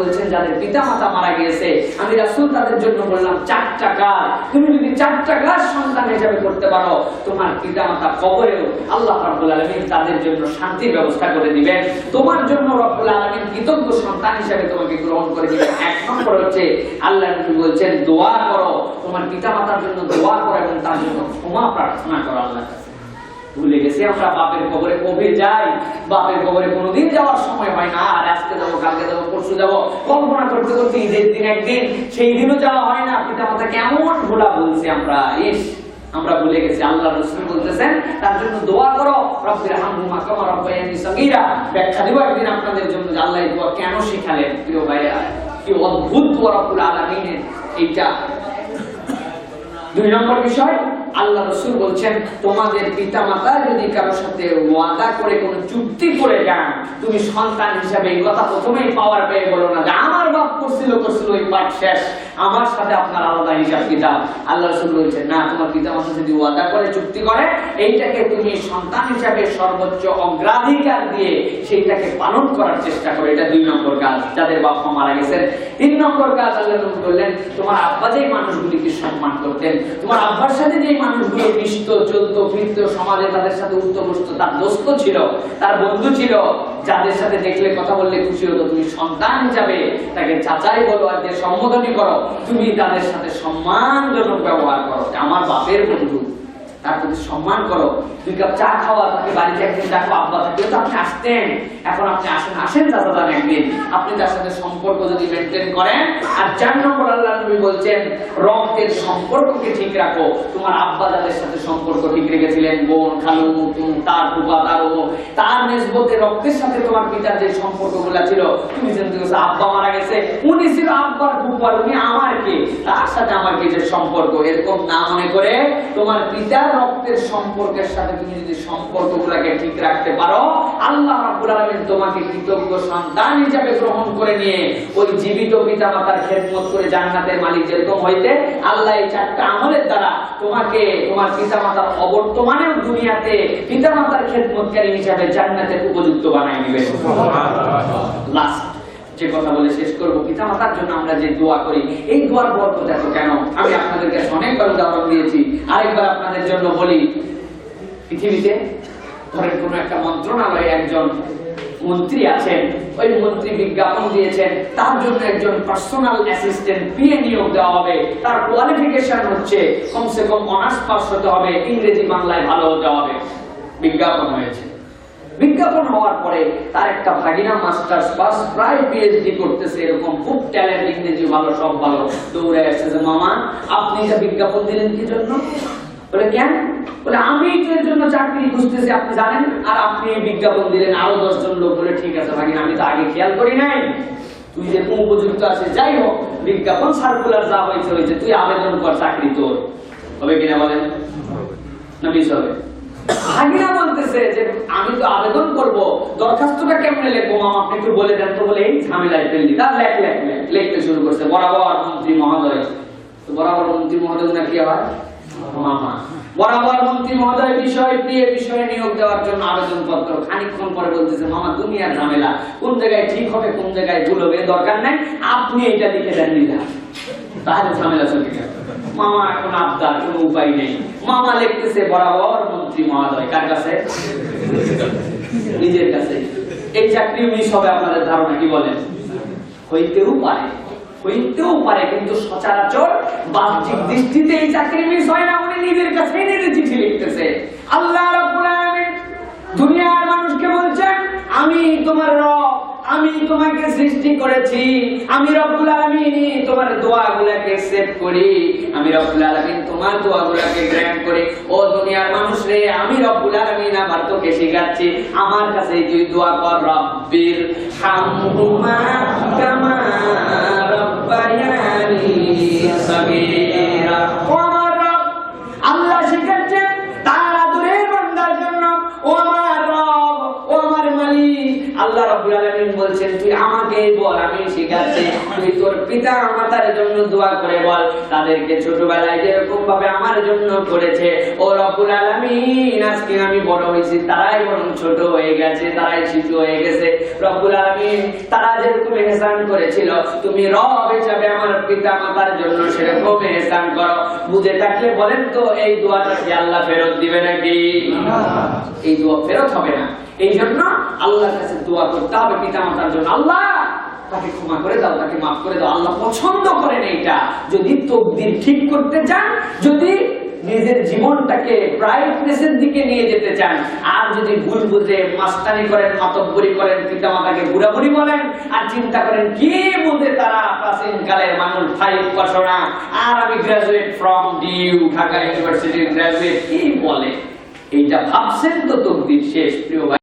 বলছেন, যাদের পিতা মাতা মারা গিয়েছে, আমি রাসূল তাদের জন্য বললাম, চারটা কাজ তুমি যদি চারটা কাজ সন্তান হিসাবে করতে পারো, তোমার পিতা মাতা কবরেও আল্লাহ রাব্বুল আলামিন তাদের জন্য শান্তির ব্যবস্থা করে দিবেন। তোমার জন্য রব্বুল আলামিন কৃতজ্ঞ সন্তান হিসাবে তোমাকে গ্রহণ করে দিবেন। এক নম্বর হচ্ছে, আল্লাহ বলছেন, দোয়া করো। তোমার পিতা মাতার জন্য দোয়া করো এবং তার জন্য ক্ষমা প্রার্থনা করো আল্লাহর কাছে। ভুলে গেছি আমরা বাপের কবরে কবে যাই, বাপের কবরে কোনোদিন যাওয়ার সময় হয় না। আর আজকে যাব, কালকে যাব, পরশু যাব, কল্পনা করতে করতে ঈদের দিন একদিন, সেই দিনও যাওয়া হয় না। পিতা মাতা কেমন ভোলা বলছি আমরা। ইস, আমরা ভুলে গেছি। আল্লাহ রসুল বলতেছেন, তার জন্য দোয়া করো রব্বির হামহুমা কামা ব্যাখ্যা দিব একদিন আপনাদের জন্য যে আল্লাহ দোয়া কেন শিখালেন, প্রিয় ভাইরা কি অদ্ভুত দোয়া রব্বুল আলামিনের এইটা। দুই নম্বর বিষয় আল্লাহ রসুল বলছেন, তোমাদের পিতা মাতা যদি কারও সাথে ওয়াদা করে, কোনো চুক্তি করে যান, তুমি সন্তান হিসাবে এই কথা প্রথমেই পাওয়ার পেয়ে বলো না যে, আমার বাপ করছিল করছিল, ওই পাঠ শেষ। আমার সাথে আপনার আলাদা হিসাব কিতাব। আল্লাহ রসুল বলছেন, না, তোমার পিতা মাতা যদি ওয়াদা করে, চুক্তি করে, এইটাকে তুমি সন্তান হিসাবে সর্বোচ্চ অগ্রাধিকার দিয়ে সেইটাকে পালন করার চেষ্টা করো। এটা দুই নম্বর কাজ, যাদের বাপ মা মারা গেছেন। তিন নম্বর কাজ আল্লাহ রসুল বললেন, তোমার আব্বা যেই মানুষগুলিকে সম্মান করতেন, তোমার আব্বার সাথে যেই মানুষগুলো মিশত চলতো ফিরত সমাজে তাদের সাথে উঠতো তার দোস্ত ছিল, তার বন্ধু ছিল, যাদের সাথে দেখলে কথা বললে খুশি হতো, তুমি সন্তান হিসাবে তাকে চাচাই বলো আর যে সম্বোধনই করো, তুমি তাদের সাথে সম্মানজনক ব্যবহার করো আমার বাপের বন্ধু, তার প্রতি সম্মান করো, দুই কাপ চা খাওয়া তাকে বাড়িতে একদিন ডাকো আব্বা থাকলেও তো আপনি আসতেন, এখন আপনি আসেন আসেন চাচা দান একদিন, আপনি তার সাথে সম্পর্ক যদি মেনটেন করেন, আর চার নম্বর আল্লাহ নবী বলছেন, রক্তের সম্পর্ককে ঠিক রাখো। তোমার আব্বা যাদের সাথে সম্পর্ক ঠিক রেখেছিলেন, বোন, খালু তার ফুপা তার তার নেসবতে রক্তের সাথে তোমার পিতার যে সম্পর্কগুলো ছিল, তুমি জানতে আব্বা মারা গেছে, উনি ছিল আব্বার ফুপার উনি আমার কে? তার সাথে আমার কি যে সম্পর্ক? এরকম না মনে করে তোমার পিতার রক্তের সম্পর্কের সাথে তুমি যদি সম্পর্কগুলোকে ঠিক রাখতে পারো, আল্লাহ রাব্বুল আলামিন তোমাকে কৃতজ্ঞ সন্তান হিসেবে গ্রহণ করে নিয়ে ওই জীবিত পিতামাতার খেদমত করে জান্নাতের মালিক যেরকম হইতে আল্লাহ এই চারটা আমলের দ্বারা তোমাকে তোমার পিতামাতার অবর্তমানেও দুনিয়াতে পিতামাতার খেদমতকারী হিসাবে জান্নাতের উপযুক্ত বানায় লাস্ট যে কথা বলে শেষ করব পিতা মাতার জন্য আমরা যে দোয়া করি এই দোয়ার বরকত এত কেন? আমি আপনাদেরকে অনেকবার উদাহরণ দিয়েছি আরেকবার আপনাদের জন্য বলি পৃথিবীতে ধরেন কোন একটা মন্ত্রণালয়ে একজন মন্ত্রী আছেন, ওই মন্ত্রী বিজ্ঞাপন দিয়েছেন। তার জন্য একজন পার্সোনাল অ্যাসিস্ট্যান্ট পিএ নিয়োগ দেওয়া হবে। তার কোয়ালিফিকেশন হচ্ছে কমসে কম অনার্স পাস হতে হবে, ইংরেজি বাংলায় ভালো হতে হবে। বিজ্ঞাপন হয়েছে। বিজ্ঞাপন হওয়ার পরে তার একটা ভাগিনা মাস্টার্স পাস প্রায় পিএইচডি করতেছে এরকম, খুব ট্যালেন্ট ইংরেজি ভালো, সব ভালো। দৌড়ে আসছে মামা, আপনি এটা বিজ্ঞাপন দিলেন, কি জন্য? বলে, কেন? বলে, আমি এর জন্য চাকরি খুঁজতেছি, আপনি জানেন? আর আপনি বিজ্ঞাপন দিলেন, আরও দশজন লোক বলে, ঠিক আছে ভাগিনা আমি তো আগে খেয়াল করি নাই। তুই যেরকম উপযুক্ত আছে যাই হোক, বিজ্ঞাপন সার্কুলার যা হয়েছে হয়েছে, তুই আবেদন কর চাকরি তোর। হবে কিনা বলেন? না মিস হবে। ভাগিনা বলতেছে যে, আমি তো আবেদন করব, দরখাস্তটা কেমনে লিখব? মামা আপনি একটু বলে দেন তো, বলে, এই ঝামেলায় ফেললি। তার লেখ লেখ লেখ, লিখতে শুরু করছে, বরাবর মন্ত্রী মহোদয়। তো বরাবর মন্ত্রী মহোদয় না কি হয় বরাবর মন্ত্রী মহোদয় বিষয় প্রিয় বিষয়ে নিয়োগ দেওয়ার জন্য আবেদন পত্র পরে বলতেছে, মামা ঝামেলা, কোন জায়গায় ঠিক হবে, কোন জায়গায় ভুল হবে দরকার নাই, আপনি এটা লিখে দেন তাহলে ঝামেলা চলে মামা এখন আবদার, কোনো উপায় নেই। মামা লিখতেছে, বরাবর মন্ত্রী মহোদয়, কার কাছে? নিজের কাছে। এই চাকরি মিস হবে আপনাদের ধারণা, কি বলেন? হইতেও পারে। হইতেও পারে, কিন্তু সচরাচর বাহ্যিক দৃষ্টিতে এই চাকরি মিস হয় না, উনি নিজের কাছে নিজে চিঠি লিখতেছে। আল্লাহ দুনিয়ার মানুষকে বলছেন, আমি তোমার রব, আমি তোমাকে সৃষ্টি করেছি, আমি রব্বুল আলামিন তোমার দোয়াগুলোকে অ্যাকসেপ্ট করি, আমি রব্বুল আলামিন তোমার দোয়াগুলোকে গ্রহণ করি। ও দুনিয়ার মানুষ রে, আমি রব্বুল আলামিন আবার তোকে শেখাচ্ছি, আমার কাছে তুই দোয়া কর, রব্বির হামহুমা কামা আল্লাহ শেখাচ্ছেন তার জন্য। ও আমার ও আমার মালিক। আল্লাহ রাব্বুল আলামিন বলছেন, তুই আমাকে বল, আমি ঠিক আছে, তুই তোর পিতা মাতার জন্য দোয়া করে বল, তাদেরকে ছোটবেলায় যেরকম ভাবে আমার জন্য করেছে। ও রব্বুল আলামিন, আজকে আমি বড় হয়েছি, তারাই বরং ছোট হয়ে গেছে, তারাই শিশু হয়ে গেছে। রব্বুল আলামিন, তারা যেরকম এহসান করেছিল, তুমি রব হিসাবে আমার পিতা মাতার জন্য সেরকম এহসান করো। বুঝে থাকলে বলেন তো, এই দোয়াটা কি আল্লাহ ফেরত দিবে নাকি? এই দোয়া ফেরত হবে না। এই জন্য আল্লাহর কাছে দোয়া করতে হবে পিতা মাতার জন্য। আল্লাহ! তাকে ক্ষমা করে দাও, তাকে মাফ করে দাও। আল্লাহ পছন্দ করেন এইটা। যদি তকদির ঠিক করতে চান, যদি নিজের জীবনটাকে ব্রাইটনেসের দিকে নিয়ে যেতে চান, আর যদি ভুল বুঝে মাস্তানি করেন, মাতব্বরি করেন পিতা মাতাকে বুড়াবুড়ি বলেন, আর চিন্তা করেন কি বুঝে তারা প্রাচীন কালের মানুষ ফাইভ পড়াশোনা আর আমি গ্রাজুয়েট ফ্রম ডিউ ঢাকা ইউনিভার্সিটির গ্রাজুয়েট কি বলে? এইটা ভাবছেন তো তকদির শেষ, প্রিয় ভাই।